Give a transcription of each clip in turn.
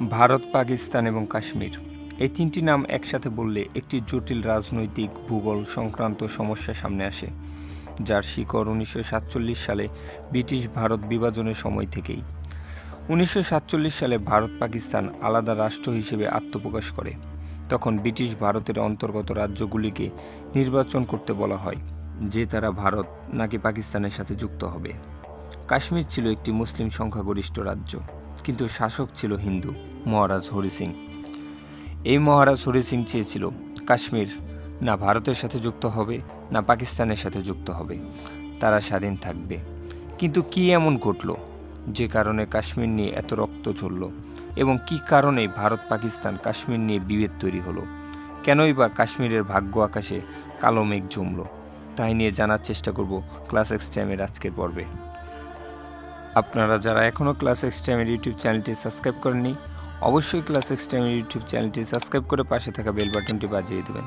ভারত, পাকিস্তান এবং কাশ্মীর। এই তিনটি নাম একসাথে বললে একটি জটিল রাজনৈতিক ভূগোল সংক্রান্ত সমস্যা সামনে আসে, যার শিকড় উনিশশো সাতচল্লিশ সালে ব্রিটিশ ভারত বিভাজনের সময় থেকেই। উনিশশো সাতচল্লিশ সালে ভারত, পাকিস্তান আলাদা রাষ্ট্র হিসেবে আত্মপ্রকাশ করে। তখন ব্রিটিশ ভারতের অন্তর্গত রাজ্যগুলিকে নির্বাচন করতে বলা হয়, যে তারা ভারত নাকি পাকিস্তানের সাথে যুক্ত হবে। কাশ্মীর ছিল একটি মুসলিম সংখ্যাগরিষ্ঠ রাজ্য। কিন্তু শাসক ছিল হিন্দু, মহারাজ হরি সিং। এই মহারাজ হরি সিং চেয়েছিল কাশ্মীর না ভারতের সাথে যুক্ত হবে, না পাকিস্তানের সাথে যুক্ত হবে। তারা স্বাধীন থাকবে। কিন্তু কি এমন ঘটল? যে কারণে কাশ্মীর নিয়ে এত রক্ত ঝরল এবং কি কারণে ভারত, পাকিস্তান, কাশ্মীর নিয়ে বিভেদ তৈরি হলো? কেনই বা কাশ্মীরের ভাগ্য আকাশে কালো মেঘ জমল? তাই নিয়ে জানার চেষ্টা করব ক্লাস এক্স টাইমের আজকের পর্বে। আপনারা যারা এখনও ক্লাস এক্স টাইমের ইউটিউব চ্যানেলটি সাবস্ক্রাইব করেননি, অবশ্যই ক্লাস এক্স টাইমের ইউটিউব চ্যানেলটি সাবস্ক্রাইব করে পাশে থাকা বেল বাটনটি বাজিয়ে দেবেন।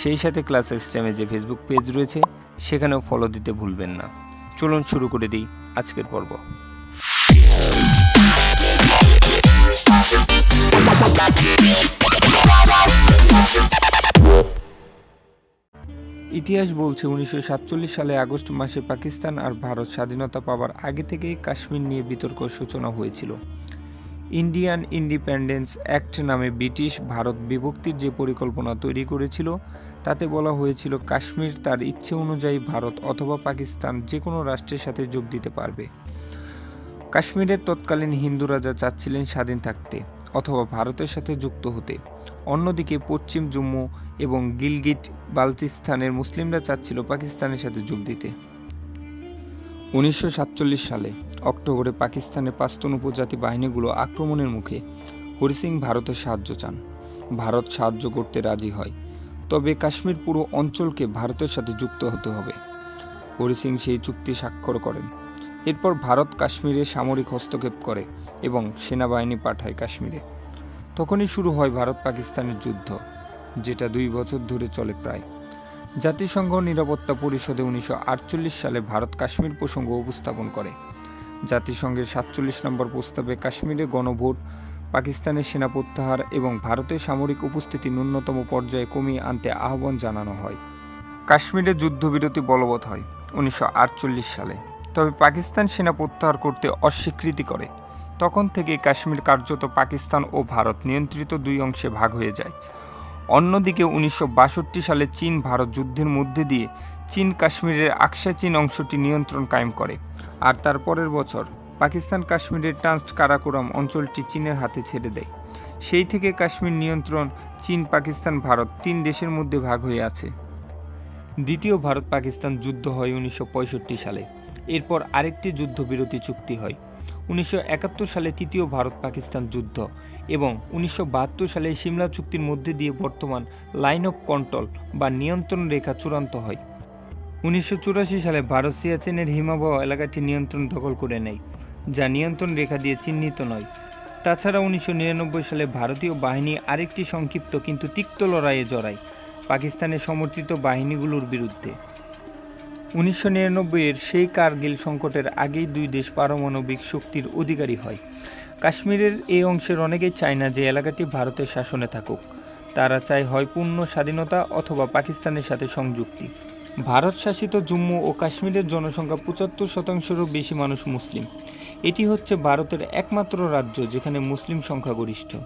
সেই সাথে ক্লাস এক্স টাইমের যে ফেসবুক পেজ রয়েছে, সেখানেও ফলো দিতে ভুলবেন না। চলুন শুরু করে দিই আজকের পর্ব। ইতিহাস বলছে উনিশশো সাতচল্লিশ সালে আগস্ট মাসে পাকিস্তান আর ভারত স্বাধীনতা পাওয়ার আগে থেকেই কাশ্মীর নিয়ে বিতর্ক সূচনা হয়েছিল। ইন্ডিয়ান ইন্ডিপেন্ডেন্স অ্যাক্ট নামে ব্রিটিশ ভারত বিভক্তির যে পরিকল্পনা তৈরি করেছিল, তাতে বলা হয়েছিল কাশ্মীর তার ইচ্ছে অনুযায়ী ভারত অথবা পাকিস্তান যে কোনো রাষ্ট্রের সাথে যোগ দিতে পারবে। কাশ্মীরের তৎকালীন হিন্দু রাজা চাচ্ছিলেন স্বাধীন থাকতে অথবা ভারতের সাথে যুক্ত হতে। অন্যদিকে পশ্চিম জম্মু এবং গিলগিট বালতিস্তানের মুসলিমরা চাচ্ছিল পাকিস্তানের সাথে যোগ দিতে। উনিশশো সাতচল্লিশ সালে অক্টোবরে পাকিস্তানের পাস্তন উপজাতি বাহিনীগুলো আক্রমণের মুখে হরি সিং ভারতের সাহায্য চান। ভারত সাহায্য করতে রাজি হয়, তবে কাশ্মীর পুরো অঞ্চলকে ভারতের সাথে যুক্ত হতে হবে। হরি সিং সেই চুক্তি স্বাক্ষর করেন। এরপর ভারত কাশ্মীরে সামরিক হস্তক্ষেপ করে এবং সেনাবাহিনী পাঠায় কাশ্মীরে। তখনই শুরু হয় ভারত পাকিস্তানের যুদ্ধ, যেটা দুই বছর ধরে চলে প্রায়। জাতিসংঘ নিরাপত্তা পরিষদে উনিশশো আটচল্লিশ সালে ভারত কাশ্মীর প্রসঙ্গ উপস্থাপন করে। জাতিসংঘের সাতচল্লিশ নম্বর প্রস্তাবে কাশ্মীরে গণভোট, পাকিস্তানের সেনা প্রত্যাহার এবং ভারতের সামরিক উপস্থিতি ন্যূনতম পর্যায়ে কমিয়ে আনতে আহ্বান জানানো হয়। কাশ্মীরে যুদ্ধবিরতি বলবৎ হয় উনিশশো আটচল্লিশ সালে, তবে পাকিস্তান সেনা প্রত্যাহার করতে অস্বীকৃতি করে। তখন থেকে কাশ্মীর কার্যত পাকিস্তান ও ভারত নিয়ন্ত্রিত দুই অংশে ভাগ হয়ে যায়। অন্যদিকে উনিশশো বাষট্টি সালে চীন ভারত যুদ্ধের মধ্যে দিয়ে চীন কাশ্মীরের আকসা চীন অংশটি নিয়ন্ত্রণ কায়েম করে। আর তার পরের বছর পাকিস্তান কাশ্মীরের ট্রান্সট কারাকোরাম অঞ্চলটি চীনের হাতে ছেড়ে দেয়। সেই থেকে কাশ্মীর নিয়ন্ত্রণ চীন, পাকিস্তান, ভারত তিন দেশের মধ্যে ভাগ হয়ে আছে। দ্বিতীয় ভারত পাকিস্তান যুদ্ধ হয় উনিশশো পঁয়ষট্টি সালে। এরপর আরেকটি যুদ্ধবিরতি চুক্তি হয়। উনিশশো একাত্তর সালে তৃতীয় ভারত পাকিস্তান যুদ্ধ এবং উনিশশো বাহাত্তর সালে সিমলা চুক্তির মধ্যে দিয়ে বর্তমান লাইন অফ কন্ট্রোল বা নিয়ন্ত্রণ রেখা চূড়ান্ত হয়। উনিশশো চুরাশি সালে ভারত সিয়াচেনের হিমাবহ এলাকাটি নিয়ন্ত্রণ দখল করে নেয়, যা নিয়ন্ত্রণ রেখা দিয়ে চিহ্নিত নয়। তাছাড়া উনিশশো নিরানব্বই সালে ভারতীয় বাহিনী আরেকটি সংক্ষিপ্ত কিন্তু তিক্ত লড়াইয়ে জড়ায়, পাকিস্তানের সমর্থিত বাহিনীগুলোর বিরুদ্ধে। উনিশশো এর সেই কার্গিল সংকটের আগেই দুই দেশ পারমাণবিক শক্তির অধিকারী হয়। কাশ্মীরের এই অংশের অনেকেই চায় না যে এলাকাটি ভারতের শাসনে থাকুক। তারা চায় হয় পূর্ণ স্বাধীনতা অথবা পাকিস্তানের সাথে সংযুক্তি। ভারত শাসিত জম্মু ও কাশ্মীরের জনসংখ্যা পঁচাত্তর শতাংশেরও বেশি মানুষ মুসলিম। এটি হচ্ছে ভারতের একমাত্র রাজ্য যেখানে মুসলিম সংখ্যাগরিষ্ঠ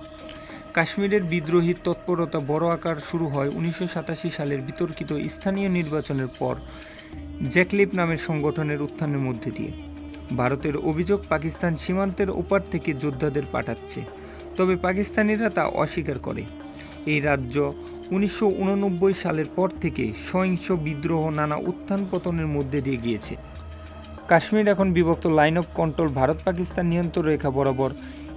কাশ্মীরের বিদ্রোহী তৎপরতা বড় আকার শুরু হয় উনিশশো সাতাশি সালের বিতর্কিত স্থানীয় নির্বাচনের পর জ্যাকলিপ নামের সংগঠনের উত্থানের মধ্যে দিয়ে। ভারতের অভিযোগ পাকিস্তান সীমান্তের ওপার থেকে যোদ্ধাদের পাঠাচ্ছে, তবে পাকিস্তানিরা তা অস্বীকার করে। এই রাজ্য উনিশশো উননব্বই সালের পর থেকে সহিংস বিদ্রোহ নানা উত্থান পতনের মধ্যে দিয়ে গিয়েছে। কাশ্মীর এখন বিভক্ত line of control Bharat Pakistan নিয়ন্ত্রণ রেখা বরাবর।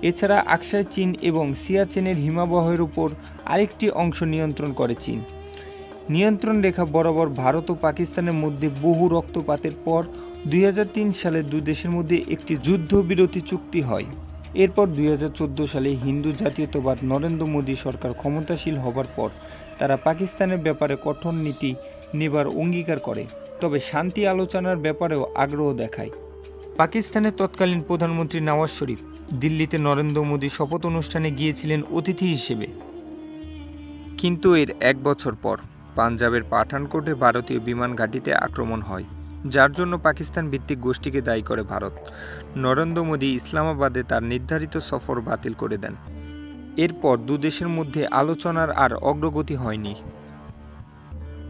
এছাড়া আকসাই চীন এবং সিয়াচেনের হিমাবহের উপর আরেকটি অংশ নিয়ন্ত্রণ করে চীন। নিয়ন্ত্রণ রেখা বরাবর ভারত ও পাকিস্তানের মধ্যে বহু রক্তপাতের পর দুই হাজার তিন সালে দুই দেশের মধ্যে একটি যুদ্ধবিরতি চুক্তি হয়। এরপর দুই হাজার চোদ্দ সালে হিন্দু জাতীয়তাবাদ নরেন্দ্র মোদী সরকার ক্ষমতাশীল হবার পর তারা পাকিস্তানের ব্যাপারে কঠোর নীতি নেবার অঙ্গীকার করে। তবে শান্তি আলোচনার ব্যাপারেও আগ্রহ দেখায়। পাকিস্তানের তৎকালীন প্রধানমন্ত্রী নওয়াজ শরীফ দিল্লিতে নরেন্দ্র মোদী শপথ অনুষ্ঠানে গিয়েছিলেন অতিথি হিসেবে। কিন্তু এর এক বছর পর পাঞ্জাবের পাঠানকোটে ভারতীয় বিমান ঘাঁটিতে আক্রমণ হয়, যার জন্য পাকিস্তান ভিত্তিক গোষ্ঠীকে দায়ী করে ভারত। নরেন্দ্র মোদী ইসলামাবাদে তার নির্ধারিত সফর বাতিল করে দেন। এরপর দুদেশের মধ্যে আলোচনার আর অগ্রগতি হয়নি।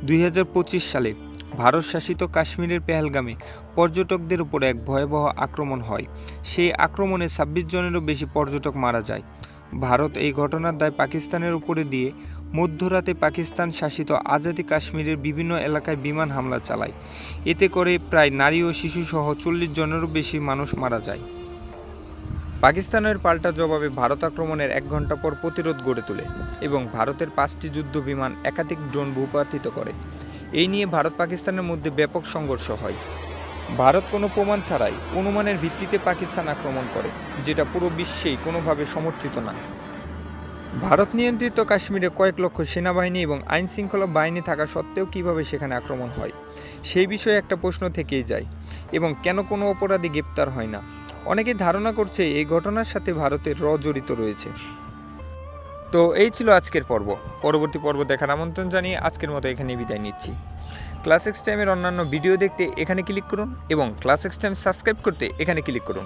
দুই হাজার পঁচিশ সালে ভারত শাসিত কাশ্মীরের পেহেলগামে পর্যটকদের উপর এক ভয়াবহ আক্রমণ হয়। সেই আক্রমণে ছাব্বিশ জনেরও বেশি পর্যটক মারা যায়। ভারত এই ঘটনার দায় পাকিস্তানের উপরে দিয়ে মধ্যরাতে পাকিস্তান শাসিত আজাদি কাশ্মীরের বিভিন্ন এলাকায় বিমান হামলা চালায়। এতে করে প্রায় নারী ও শিশুসহ চল্লিশ জনেরও বেশি মানুষ মারা যায়। পাকিস্তানের পাল্টা জবাবে ভারত আক্রমণের এক ঘণ্টা পর প্রতিরোধ গড়ে তোলে এবং ভারতের পাঁচটি যুদ্ধ বিমান একাধিক ড্রোন ভূপাতিত করে। এই নিয়ে ভারত পাকিস্তানের মধ্যে ব্যাপক সংঘর্ষ হয়। ভারত কোনো প্রমাণ ছাড়াই অনুমানের ভিত্তিতে পাকিস্তান আক্রমণ করে, যেটা পুরো বিশ্বেই কোনোভাবে সমর্থিত না। ভারত নিয়ন্ত্রিত কাশ্মীরে কয়েক লক্ষ সেনাবাহিনী এবং আইন শৃঙ্খলা বাহিনী থাকা সত্ত্বেও কীভাবে সেখানে আক্রমণ হয়, সেই বিষয়ে একটা প্রশ্ন থেকেই যায়, এবং কেন কোনো অপরাধী গ্রেপ্তার হয় না? অনেকে ধারণা করছে এই ঘটনার সাথে ভারতের র জড়িত রয়েছে। তো এই ছিল আজকের পর্ব। পরবর্তী পর্ব দেখার আমন্ত্রণ জানিয়ে আজকের মতো এখানে বিদায় নিচ্ছি। ক্লাস এক্স টাইমের অন্যান্য ভিডিও দেখতে এখানে ক্লিক করুন এবং ক্লাস এক্স টাইম সাবস্ক্রাইব করতে এখানে ক্লিক করুন।